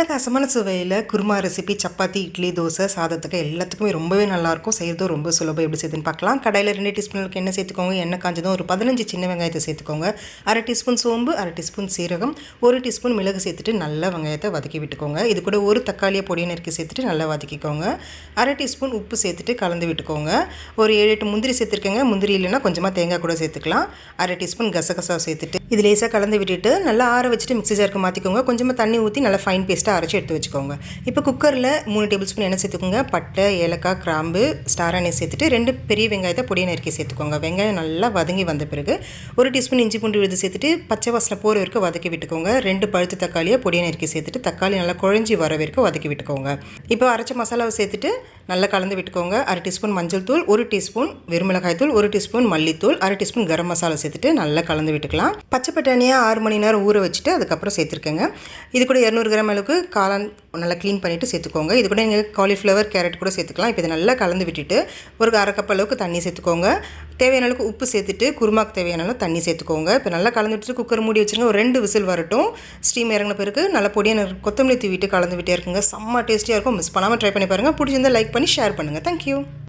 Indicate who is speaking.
Speaker 1: அட்டகாசமான சுவையில் குருமா ரெசிபி சப்பாத்தி இட்லி தோசை சாதத்துக்கு எல்லாத்துக்குமே ரொம்பவே நல்லாயிருக்கும். செய்கிறதும் ரொம்ப சுலபம். எப்படி செய்யுதுன்னு பார்க்கலாம். கடையில் ரெண்டு டீஸ்பூனுக்கு எண்ணெய் சேர்த்துக்கோங்க. எண்ணெய் காஞ்சதும் ஒரு பதினஞ்சு சின்ன வெங்காயத்தை சேர்த்துக்கோங்க. அரை டீஸ்பூன் சோம்பு அரை டீஸ்பூன் சீரகம் ஒரு டீஸ்பூன் மிளகு சேர்த்துட்டு நல்லா வெங்காயத்தை வதக்கி விட்டுக்கோங்க. இது கூட ஒரு தக்காளியை பொடியை நறுக்கி சேர்த்துட்டு நல்லா வதக்கிக்கோங்க. அரை டீஸ்பூன் உப்பு சேர்த்துட்டு கலந்து விட்டுக்கோங்க. ஒரு ஏழு எட்டு முந்திரி சேர்த்துருக்கேங்க. முந்திரி இல்லைன்னா கொஞ்சமாக தேங்காய் கூட சேர்த்துக்கலாம். அரை டீஸ்பூன் கசகசா சேர்த்துட்டு இது லேசாக கலந்து விட்டுட்டு நல்லா ஆற வச்சுட்டு மிக்சி ஜாருக்கு மாற்றிக்கோங்க கொஞ்சமாக தண்ணி ஊற்றி நல்லா ஃபைன் பேஸ்ட்டாக அரைச்சி எடுத்து வச்சுக்கோங்க. இப்போ குக்கரில் மூணு டேபிள் ஸ்பூன் எண்ணெய் சேர்த்துக்கோங்க. பட்டை ஏலக்காய் கிராம்பு ஸ்டார் எண்ணெய் சேர்த்துட்டு ரெண்டு பெரிய வெங்காயத்தை பொடியை நறுக்கி சேர்த்துக்கோங்க. வெங்காயம் நல்லா வதங்கி வந்த பிறகு ஒரு டீஸ்பூன் இஞ்சி பூண்டு விழுது சேர்த்துட்டு பச்சை வாசனை போகிற வரைக்கும் வதக்கி விட்டுக்கோங்க. ரெண்டு பழுத்து தக்காளியை பொடியை நறுக்கி சேர்த்துட்டு தக்காளி நல்லா குழஞ்சி வர வரைக்கும் வதக்கி விட்டுக்கோங்க. இப்போ அரைச்ச மசாலாவை சேர்த்துட்டு நல்லா கலந்து விட்டுக்கோங்க. அரை டீஸ்பூன் மஞ்சள் தூள் ஒரு டீஸ்பூன் வெறுமிளகாய் தூள் ஒரு டீஸ்பூன் மல்லித்தூள் அரை டீஸ்பூன் கரம் மசாலா சேர்த்துட்டு நல்லா கலந்து விட்டுக்கலாம். பச்சை பட்டாணியாக ஆறு மணி நேரம் ஊற வச்சுட்டு அதுக்கப்புறம் சேர்த்துருக்கேங்க. இது கூட இரநூறு கிராம் அளவுக்கு காளான் நல்லா க்ளீன் பண்ணிவிட்டு சேர்த்துக்கோங்க. இது கூட நீங்கள் காலிஃப்ளவர் கேரட் கூட சேர்த்துக்கலாம். இப்போ இதை நல்லா கலந்து விட்டுட்டு ஒரு அரை கப் அளவுக்கு தண்ணி சேர்த்துக்கோங்க. தேவையான அளவுக்கு உப்பு சேர்த்துட்டு குருமாக்கு தேவையான அளவு தண்ணி சேர்த்துக்கோங்க. இப்போ நல்லா கலந்து விட்டுட்டு குக்கர் மூடி வச்சுருங்க. ஒரு ரெண்டு விசில் வரட்டும். ஸ்டீம் இறங்கின பிறகு நல்லா பொடியாக கொத்தமல்லி தூவிட்டு கலந்து விட்டே இருக்குங்க. செம்ம டேஸ்டியாக இருக்கும். மிஸ் பண்ணாமல் ட்ரை பண்ணி பாருங்கள் பிடிச்சிருந்தா லைக் பண்ணி ஷேர் பண்ணுங்கள் தேங்க்யூ